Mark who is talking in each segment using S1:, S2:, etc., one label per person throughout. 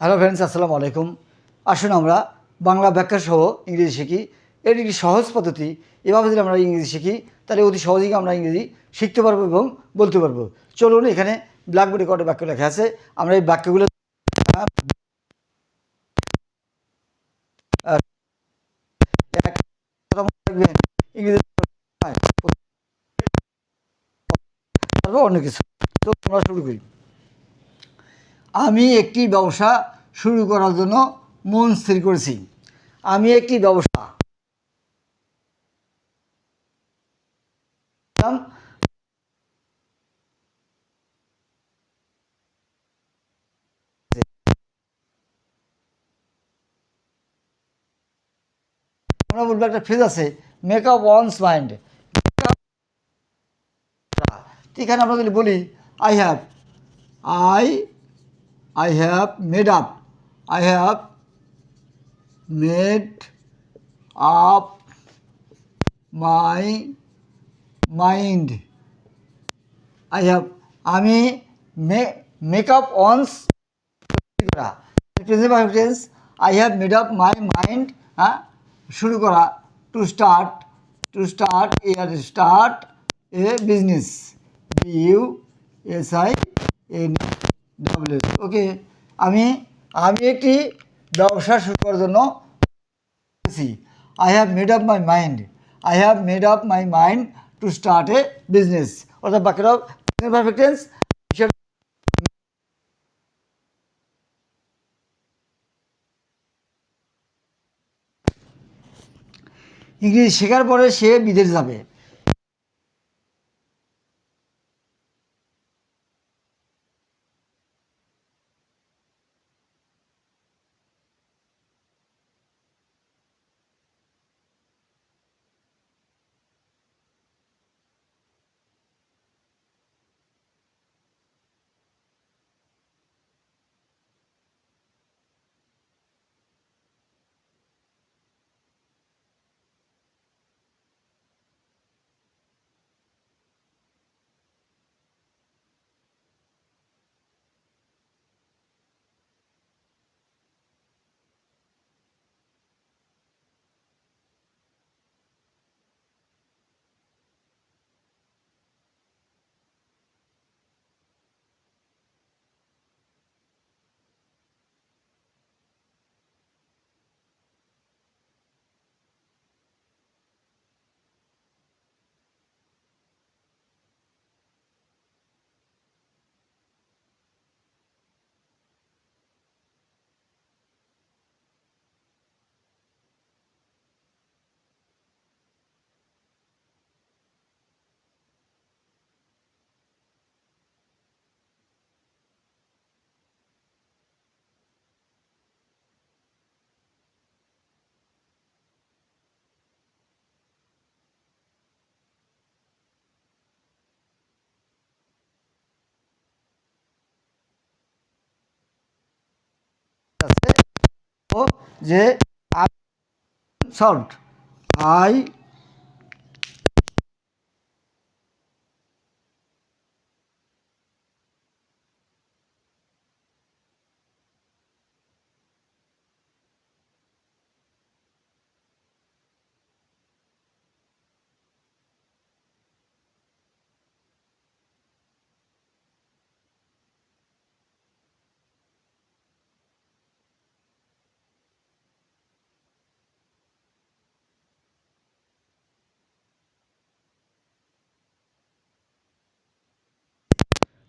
S1: Hello friends আসসালামু আলাইকুম। আসুন আমরা বাংলা ব্যাখ্যা সহ ইংরেজি শিখি। এর একটি সহজ পদ্ধতি। এভাবে যদি আমরা ইংরেজি শিখি, তাহলে অতি সহজেই আমরা ইংরেজি শিখতে পারব এবং বলতে পারব। চলুন এখানে ব্ল্যাকবোর্ডে কটা বাক্য লেখা আছে, আমরা এই বাক্যগুলো অন্য কিছু। তো আমরা শুরু করি। আমি একটি ব্যবসা শুরু করার জন্য মন স্থির করেছি। আমি একটি ব্যবসা আমরা বলব, একটা ফ্রেজ আছে মেক আপ ওয়ান্স মাইন্ড এখানে আমরা যদি বলি I have I I have made up. I have made up my mind. I have, আমি মেক আপ অনস করা। Present tense I have made up my mind হ্যাঁ? শুরু করা। টু স্টার্ট টু স্টার্ট এর start a business B U S I N W okay আমি আমি একটি ব্যবসা শুরু করার জন্য I have made up my mind I have made up my mind to start a business অর্থাৎ বাকিরা ইংরেজি শেখার পরে সে বিদেশ যাবে। যে সল্ট আই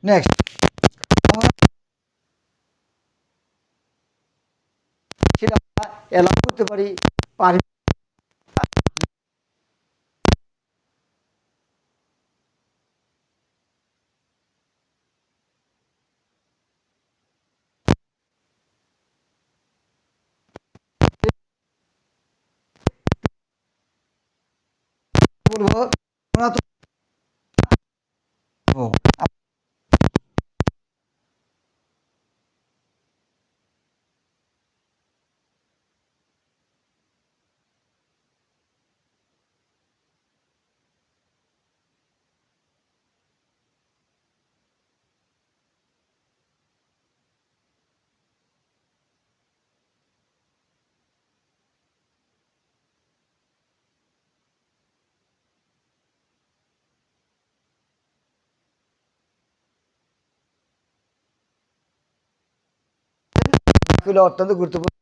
S1: নেক্সট সেটা অ্যালাউ করতে পারি বলব నాకు వీళ్ళు వస్తుంది గుర్తుపు